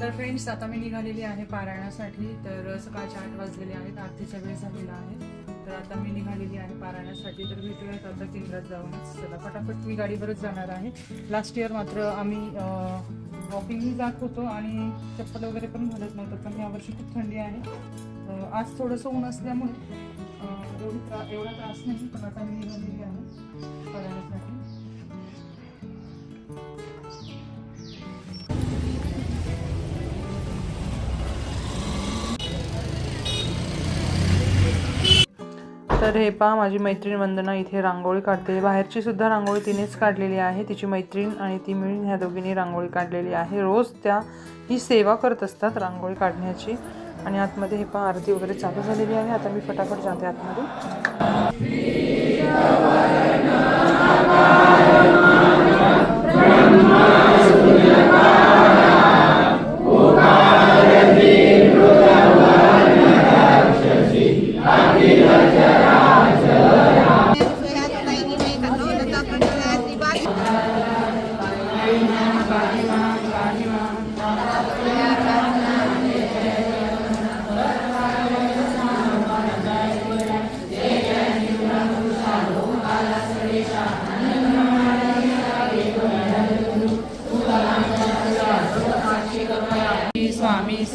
तर फ्रेंड्स आता मी निघालेली आहे पारायणासाठी. तर सकाळचे आठ वाजलेले आहेत आरतीचा वेळ झालेला आहे. तर आता मी निघालेली आहे पारायणासाठी. तर भेटूयात आता केंद्रात जाऊनच चला फटाफट मी गाडीवरच जाणार आहे. लास्ट इयर मात्र आम्ही वॉकिंगही जात होतो आणि चप्पल वगैरे पण घालत नव्हतं पण यावर्षी खूप थंडी आहे. आज थोडंसं ऊन असल्यामुळे एवढी त्रा एवढा त्रास नाही पण आता मी निघालेली आहे पारायणासाठी. तर हे पहा माझी मैत्रीण वंदना इथे रांगोळी काढते. बाहेरची सुद्धा रांगोळी तिनेच काढलेली आहे. तिची मैत्रीण आणि ती मिळून ह्या दोघींनी रांगोळी काढलेली आहे. रोज त्या ही सेवा करत असतात रांगोळी काढण्याची. आणि आतमध्ये हे पहा आरती वगैरे चालू झालेली आहे. आता मी फटाफट जाते आतमध्ये.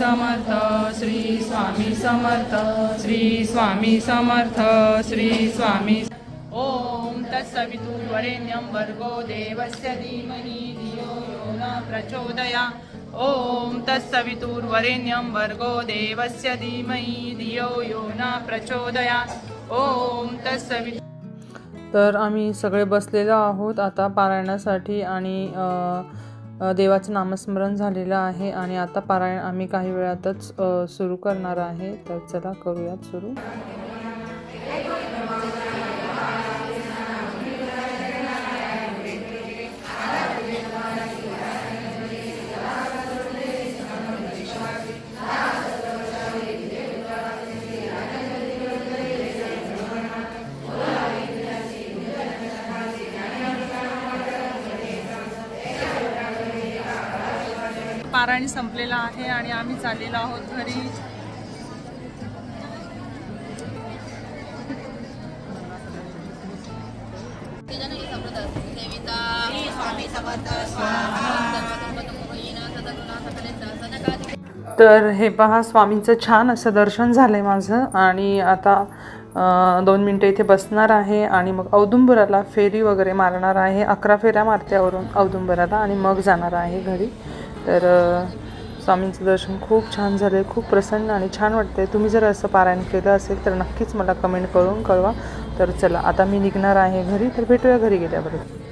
समर्थ श्री स्वामी समर्थ श्री स्वामी समर्थ श्री स्वामी ओम तत्सवितुर्वरेण्यं वर्गो देवस्य धीमहि धियो यो न प्रचोदया। ओम तत्सवितुर्वरेण्यं वर्गो देवस्य धीमहि धियो यो न प्रचोदया। ओम तत्सवितु तर आम्ही सगळे बसलेलो आहोत आता पारायणासाठी आणि देवाचं नामस्मरण झालेलं आहे आणि आता पारायण आम्ही काही वेळातच सुरू करणार आहे. तर चला करूयात सुरू. पारायण संपलेला आहे आणि आम्ही चाललेलो आहोत घरी. तर हे पहा स्वामींचं छान असं दर्शन झालंय माझं आणि आता दोन मिनटं इथे बसणार आहे आणि मग औदुंबराला फेरी वगैरे मारणार आहे. अकरा फेऱ्या मारत्यावरून औदुंबराला आणि मग जाणार आहे घरी. तर स्वामींचं दर्शन खूप छान झालं आहे खूप प्रसन्न आणि छान वाटतंय. तुम्ही जर असं पारायण केलं असेल तर नक्कीच मला कमेंट करून कळवा. तर चला आता मी निघणार आहे घरी तर भेटूया घरी गेल्याबरोबर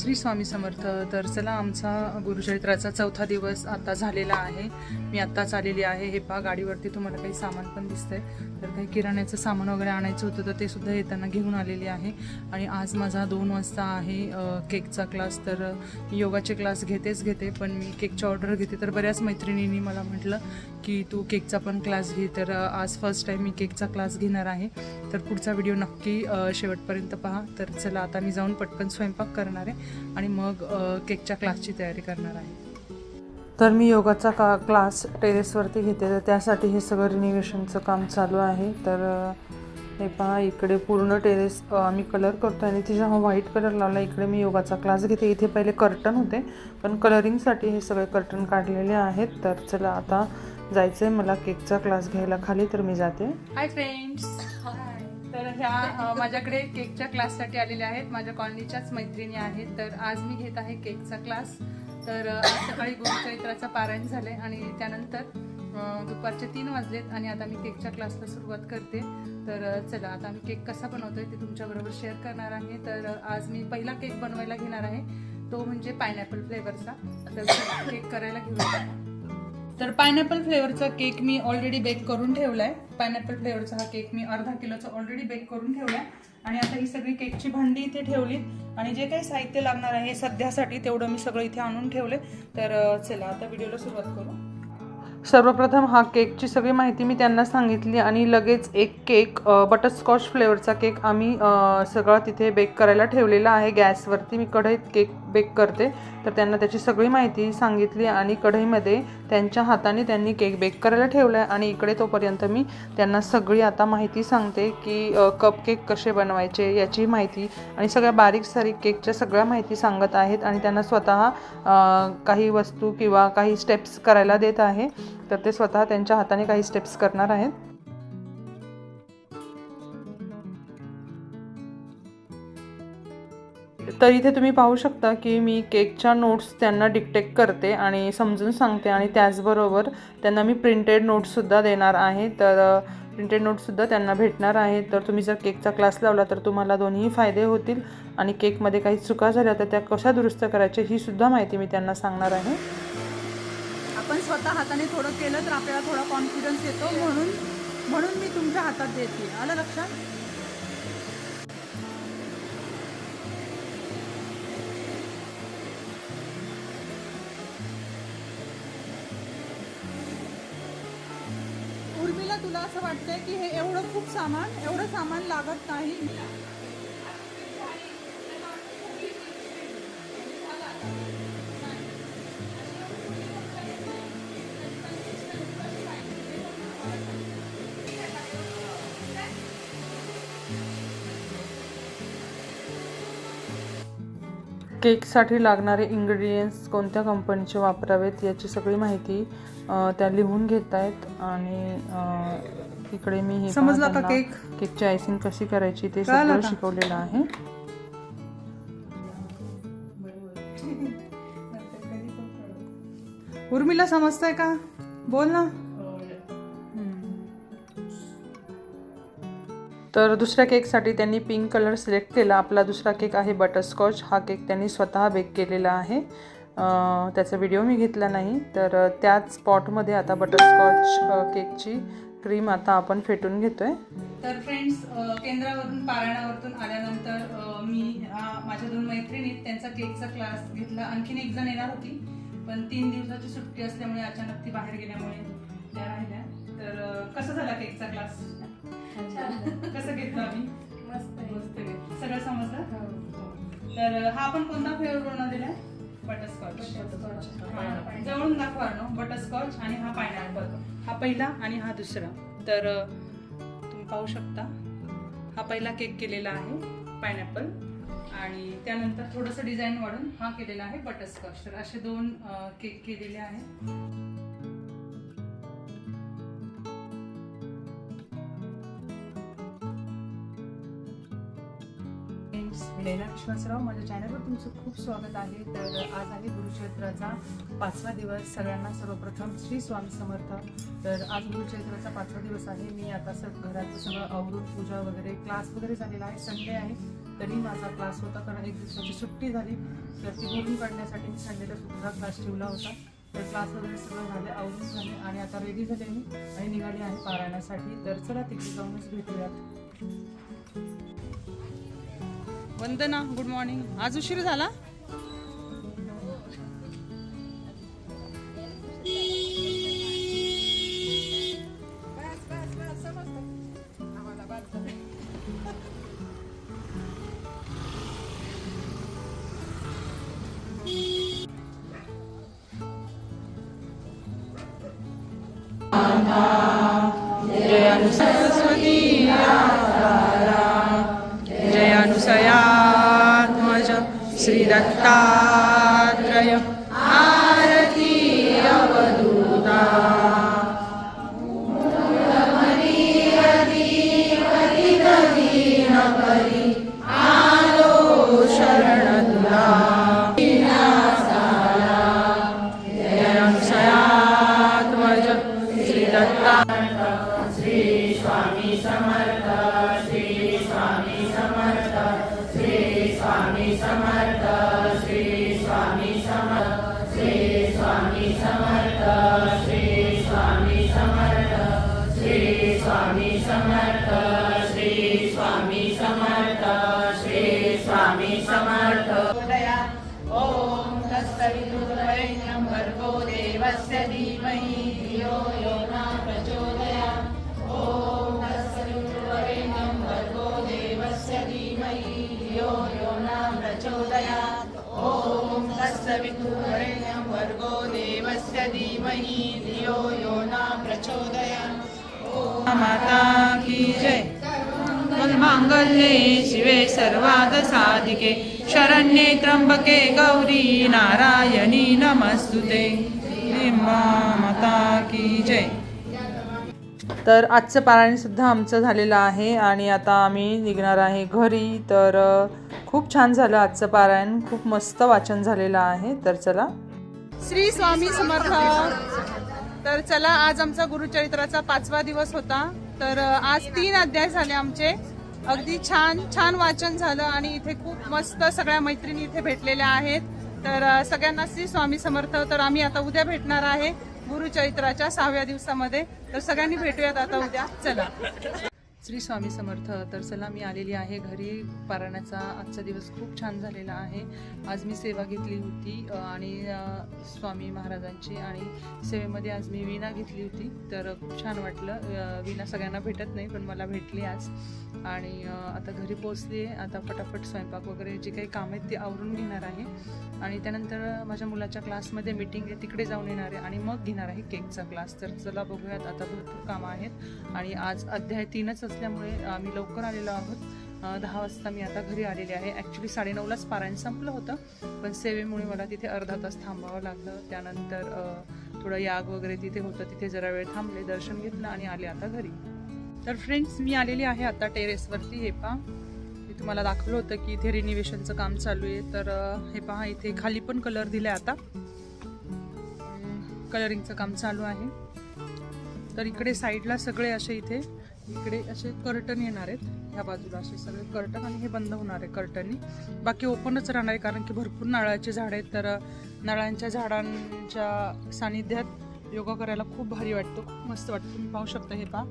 श्री स्वामी समर्थ तर चला आमचा गुरुचरित्राचा चौथा दिवस आता झालेला आहे. मी आत्ताच आलेली आहे. हे पहा गाडीवरती तुम्हाला काही सामान पण दिसतंय. तर काही किराण्याचं सामान वगैरे आणायचं होतं तर ते सुद्धा येताना घेऊन आलेली आहे. आणि आज माझा दोन वाजता आहे केकचा क्लास. तर योगाचे क्लास घेतेच घेते पण मी केकची ऑर्डर घेते. तर बऱ्याच मैत्रिणींनी मला म्हटलं की तू केकचा पण क्लास घे. तर आज फर्स्ट टाईम मी केकचा क्लास घेणार आहे. तर पुढचा व्हिडिओ नक्की शेवटपर्यंत पहा. तर चला आता मी जाऊन पटकन स्वयंपाक करणार आहे. आणि मग केकच्या क्लासची तयारी करणार आहे. तर मी योगाचा का क्लास टेरेसवरती घेते तर त्यासाठी हे सगळं रिनिवेशनचं काम चालू आहे. तर हे पहा इकडे पूर्ण टेरेस आम्ही कलर करतो आणि तिचा हा व्हाईट कलर लावला इकडे मी योगाचा क्लास घेते. इथे पहिले कर्टन होते पण कलरिंगसाठी हे सगळे कर्टन काढलेले आहेत. तर चला आता जायचं आहे मला केकचा क्लास घ्यायला खाली तर मी जाते. हाय फ्रेंड्स ह्या माझ्याकडे केकच्या क्लाससाठी आलेल्या आहेत. माझ्या कॉलनीच्याच मैत्रिणी आहेत. तर आज मी घेत आहे केकचा क्लास. तर आज सकाळी गुरुचरित्राचं पारायण झालंय आणि त्यानंतर दुपारचे तीन वाजलेत आणि आता मी केकच्या क्लासला सुरुवात करते. तर चला आता मी केक कसा बनवतो आहे ते तुमच्याबरोबर शेअर करणार आहे. तर आज मी पहिला केक बनवायला घेणार आहे. तो म्हणजे पायनॅपल फ्लेवरचा. तर केक करायला घेऊन तर पायनॅपल फ्लेवरचा केक मी ऑलरेडी बेक करून ठेवलाय. पायनॅपल फ्लेवरचा हा केक मी अर्धा किलोचा ऑलरेडी बेक करून ठेवलाय. आणि आता ही सगळी केकची भांडी इथे ठेवली. आणि जे काही साहित्य लागणार आहे सध्यासाठी तेवढं मी सगळं इथे आणून ठेवले तर चला आता व्हिडिओला सुरुवात करू. सर्वप्रथम हा केकची सगळी माहिती मी त्यांना सांगितली आणि लगेच एक केक बटरस्कॉच फ्लेवरचा केक आम्ही सगळा तिथे बेक करायला ठेवलेला आहे. गॅसवरती मी कढईत केक बेक करते. तर त्यांना त्याची सगळी माहिती सांगितली आणि कढईमध्ये त्यांच्या हाताने त्यांनी केक बेक करायला ठेवला आहे आणि इकडे तोपर्यंत मी त्यांना सगळी आता माहिती सांगते की कप केक कसे बनवायचे याची माहिती आणि सगळ्या बारीक सारीक केकच्या सगळ्या माहिती सांगत आहेत आणि त्यांना स्वतः काही वस्तू किंवा काही स्टेप्स करायला देत आहे. तर ते स्वतः त्यांच्या हाताने काही स्टेप्स करणार आहेत. तर इथे तुम्ही पाहू शकता की मी केकच्या नोट्स त्यांना डिक्टेक्ट करते आणि समजून सांगते आणि त्याचबरोबर त्यांना मी प्रिंटेड नोट्ससुद्धा देणार आहे. तर प्रिंटेड नोट्ससुद्धा त्यांना भेटणार आहे. तर तुम्ही जर केकचा क्लास लावला तर तुम्हाला दोन्ही फायदे होतील आणि केकमध्ये काही चुका झाल्या तर त्या कशा दुरुस्त करायच्या ही सुद्धा माहिती मी त्यांना सांगणार आहे. आपण स्वतः हाताने थोडं केलं तर आपल्याला थोडा कॉन्फिडन्स येतो म्हणून म्हणून मी तुमच्या हातात देते. आलं लक्षात? वाटते की हे एवढं खूप सामान एवढं सामान लागत नाही. केकसाठी लागणारे इंग्रेडियंट्स कोणत्या कंपनीचे वापरावेत याची सगळी माहिती त्या लिहून घेत आहेत आणि इकडे मी हे समजला का केक? केकची आयसिंग कशी करायची ते सगळं? शिकवलेलं आहे. उर्मिला समजतंय का? बोल ना. तर दुसऱ्या केकसाठी त्यांनी पिंक कलर सिलेक्ट केला. आपला दुसरा केक आहे बटरस्कॉच हा केक त्यांनी स्वतः बेक केलेला आहे. त्याचा व्हिडिओ मी घेतला नाही. तर त्याच स्पॉटमध्ये आता बटरस्कॉच केकची क्रीम आता आपण फेटून घेतोय. तर फ्रेंड्स केंद्रावरून पारायणावरतून आल्यानंतर मी माझ्या दोन मैत्रिणी त्यांचा केकचा क्लास घेतला. आणखीन एक जण येणार होती पण तीन दिवसाची सुट्टी असल्यामुळे अचानक ती बाहेर गेल्यामुळे त्या राहिल्या. तर कसा झाला केकचा क्लास? कसं घेतलं आम्ही? मस्त. आहे. मस्त घेतलं. सगळं समजलं? हो. तर हा आपण कोणता फ्लेवर बनवून दिलाय बटरस्कॉच. जवळून दाखवा अर्णव बटरस्कॉच आणि हा पायनॅपल. हा पहिला आणि हा दुसरा. तर तुम्ही पाहू शकता. हा पहिला केक केलेला आहे पायनॅपल. आणि त्यानंतर थोडंसं डिझाईन वाढून हा केलेला आहे बटरस्कॉच. तर असे दोन केक केलेले आहेत. विश्वासराव माझ्या चॅनलवर तुमचं खूप स्वागत आहे. तर आज आहे गुरुक्षेत्राचा पाचवा दिवस. सगळ्यांना सर्वप्रथम श्री स्वामी समर्थ. तर आज गुरुक्षेत्राचा पाचवा दिवस आहे. मी आता सग घराचं सगळं आवरून पूजा वगैरे क्लास वगैरे झालेला आहे. संडे आहे. तरी माझा क्लास होता कारण एक दिवसाची सुट्टी झाली. तर ती भरून काढण्यासाठी मी संडेला सुद्धा क्लास ठेवला होता. तर क्लास वगैरे सगळं झाले आवरून झाले. आणि आता रेडी झाले मी आणि निघाली आहे पारायणासाठी. तर चला तिकडे जाऊनच भेटूयात. वंदना गुड मॉर्निंग आज उशीर झाला? श्रीदत्तात्रय भर्गो देवस्य धीमहि धियो यो न प्रचोदयात् ॐ तत्सवितुर्वरेण्यं भर्गो देवस्य धीमहि धियो यो न प्रचोदयात् ॐ तत्सवितुर्वरेण्यं भर्गो देवस्य धीमहि धियो यो न प्रचोदयात् माता की जय। मङ्गल्ये शिवे सर्वाद साधिके शरण्ये त्र्यंबके गौरी नारायणी नमस्तुते. माता की जय. तर आजचं पारायण सुद्धा आमचं झालेलं आहे आणि आता आम्ही निघणार आहे घरी. तर खूप छान झालं आजचं पारायण. खूप मस्त वाचन झालेलं आहे. तर चला. श्री स्वामी समर्थ. तर चला आज आमचा गुरुचरित्राचा पाचवा दिवस होता. तर आज तीन अध्याय झाले आमचे. अगदी छान छान वाचन झालं आणि इथे खूप मस्त सगळ्या मैत्रिणी इथे भेटलेल्या आहेत. तर सगळ्यांना श्री स्वामी समर्थ. तर आम्ही आता उद्या भेटणार आहे गुरुचैत्राच्या सहाव्या दिवसामध्ये. तर सगळ्यांनी भेटूयात आता उद्या. चला. श्री स्वामी समर्थ तर चला मी आलेली आहे घरी. पारायणाचा आजचा दिवस खूप छान झालेला आहे. आज मी सेवा घेतली होती आणि स्वामी महाराजांची आणि सेवेमध्ये आज मी वीणा घेतली होती. तर खूप छान वाटलं. वीणा सगळ्यांना भेटत नाही पण मला भेटली आज. आणि आता घरी पोचली आहे. आता फटाफट स्वयंपाक वगैरे जे काही काम आहेत ते आवरून घेणार आहे. आणि त्यानंतर माझ्या मुलाच्या क्लासमध्ये मीटिंग आहे. तिकडे जाऊन येणार आहे आणि मग घेणार आहे केकचा क्लास. तर चला बघूयात आता भरपूर कामं आहेत. आणि आज अध्याय तीनच असल्यामुळे आम्ही लवकर आलेलो आहोत. दहा वाजता मी आता घरी आलेले आहे. ॲक्च्युली साडेनऊलाच पारायण संपलं होतं पण सेवेमुळे मला तिथे अर्धा तास थांबावं लागलं. त्यानंतर थोडं याग वगैरे तिथे होतं. तिथे जरा वेळ थांबले दर्शन घेतलं आणि आले आता घरी. तर फ्रेंड्स मी आलेली आहे आता टेरेसवरती. हे पहा. मी तुम्हाला दाखवलं होतं की इथे रिनिवेशनचं काम चालू आहे. तर हे पहा इथे खाली पण कलर दिले आता. कलरिंगचं काम चालू आहे. तर इकडे साईडला सगळे असे इथे इकडे असे कर्टन येणार आहेत. ह्या बाजूला असे सगळे कर्टन आणि हे बंद होणार आहे कर्टननी बाकी ओपनच राहणार आहे कारण की भरपूर नारळाचे झाड आहेत. तर अ, झाडांच्या सानिध्यात योगा करायला खूप भारी वाटतो. खूप मस्त वाटतं. तुम्ही पाहू शकता हे पहा.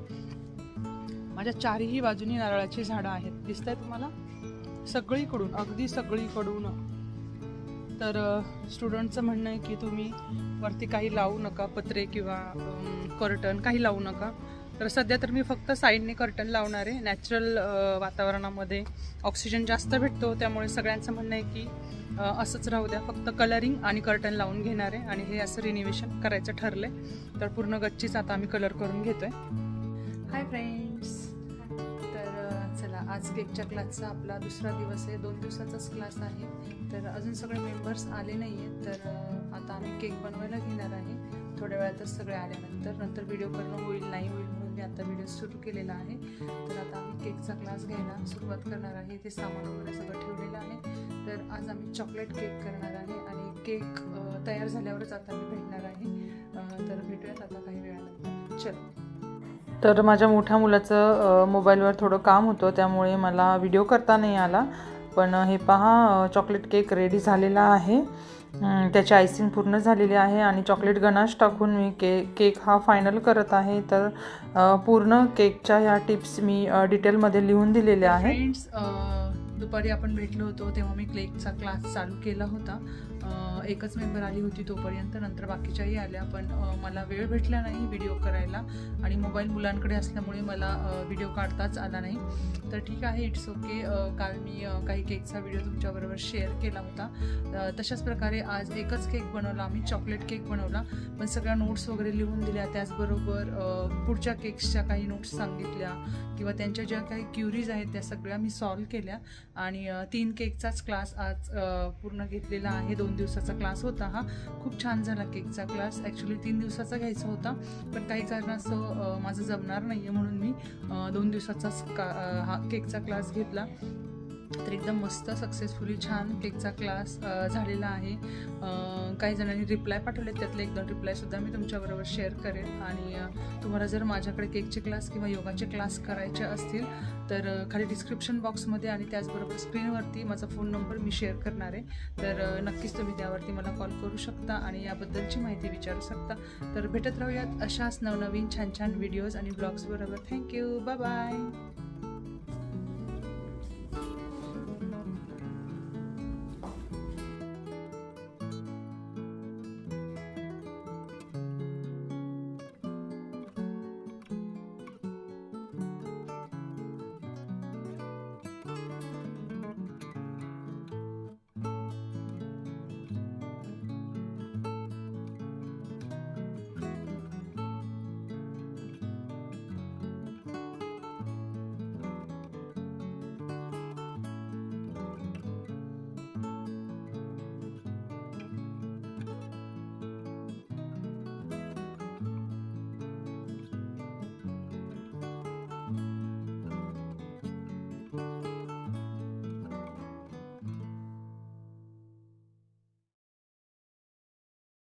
माझ्या चारही बाजूनी नारळाची झाडं आहेत. दिसत आहे तुम्हाला? सगळीकडून अगदी सगळीकडून. तर स्टुडंटचं म्हणणं आहे की तुम्ही वरती काही लावू नका पत्रे किंवा कर्टन काही लावू नका. तर सध्या तर मी फक्त साईडने कर्टन लावणार आहे. नॅचरल वातावरणामध्ये ऑक्सिजन जास्त भेटतो. त्यामुळे सगळ्यांचं म्हणणं आहे की असंच राहू द्या. फक्त कलरिंग आणि कर्टन लावून घेणार आहे. आणि हे असं रिनिवेशन करायचं ठरलंय. तर पूर्ण गच्चीच आता आम्ही कलर करून घेतोय. हाय फ्रेंड्स तर चला आज केकच्या क्लासचा आपला दुसरा दिवस आहे. दोन दिवसाचाच क्लास आहे. तर अजून सगळे मेंबर्स आले नाही आहेत तर आता आम्ही केक बनवायला घेणार आहे. थोड्या वेळातच सगळे आल्यानंतर. नंतर व्हिडिओ करणं होईल नाही होईल मी आता व्हिडिओ सुरू केलेला आहे. तर आता आम्ही केकचा क्लास घ्यायला सुरुवात करणार आहे. ते सामान वगैरे सगळं ठेवलेलं आहे. तर आज आम्ही चॉकलेट केक करणार आहे आणि केक तयार झाल्यावरच आता मी भेटणार आहे. तर भेटूयात आता काही वेळानंतर चलो. तर माझ्या मोठ्या मुलाचं मोबाईलवर थोडं काम होतं त्यामुळे मला व्हिडिओ करता नाही आला. पण हे पहा चॉकलेट केक रेडी झालेला आहे. त्याची आयसिंग पूर्ण झालेली आहे आणि चॉकलेट गनाश टाकून मी के केक हा फायनल करत आहे. तर पूर्ण केकच्या ह्या टिप्स मी डिटेलमध्ये लिहून दिलेल्या आहेत. दुपारी आपण भेटलो होतो तेव्हा मी क्लेकचा क्लास चालू केला होता. एकच मेंबर आली होती तोपर्यंत नंतर बाकीच्याही आल्या पण मला वेळ भेटला नाही व्हिडिओ करायला आणि मोबाईल मुलांकडे असल्यामुळे मला व्हिडिओ काढताच आला नाही. तर ठीक आहे इट्स ओके काल मी काही केकचा व्हिडिओ तुमच्याबरोबर शेअर केला होता. तशाच प्रकारे आज एकच केक बनवला आम्ही चॉकलेट केक बनवला. पण सगळ्या नोट्स वगैरे लिहून दिल्या त्याचबरोबर पुढच्या केक्सच्या काही नोट्स सांगितल्या किंवा त्यांच्या ज्या काही क्युरीज आहेत त्या सगळ्या मी सॉल्व केल्या. आणि तीन केकचाच क्लास आज पूर्ण घेतलेला आहे दोन दिवसाचा क्लास होता हा. खूप छान झाला केकचा क्लास ॲक्च्युली तीन दिवसाचा घ्यायचा होता. पण काही कारणास्तव माझं जमणार नाही आहे म्हणून मी दोन दिवसाचाच का हा केकचा क्लास घेतला. तर एकदम मस्त सक्सेसफुली छान केकचा क्लास झालेला आहे. काही जणांनी रिप्लाय पाठवले त्यातले एक दोन रिप्लायसुद्धा मी तुमच्याबरोबर शेअर करेन. आणि तुम्हाला जर माझ्याकडे केकचे क्लास किंवा योगाचे क्लास करायचे असतील तर खाली डिस्क्रिप्शन बॉक्समध्ये आणि त्याचबरोबर स्क्रीनवरती माझा फोन नंबर मी शेअर करणार आहे. तर नक्कीच तुम्ही त्यावरती मला कॉल करू शकता आणि याबद्दलची माहिती विचारू शकता. तर भेटत राहूयात अशाच नवनवीन छान छान व्हिडिओज आणि ब्लॉग्सबरोबर थँक्यू बाय बाय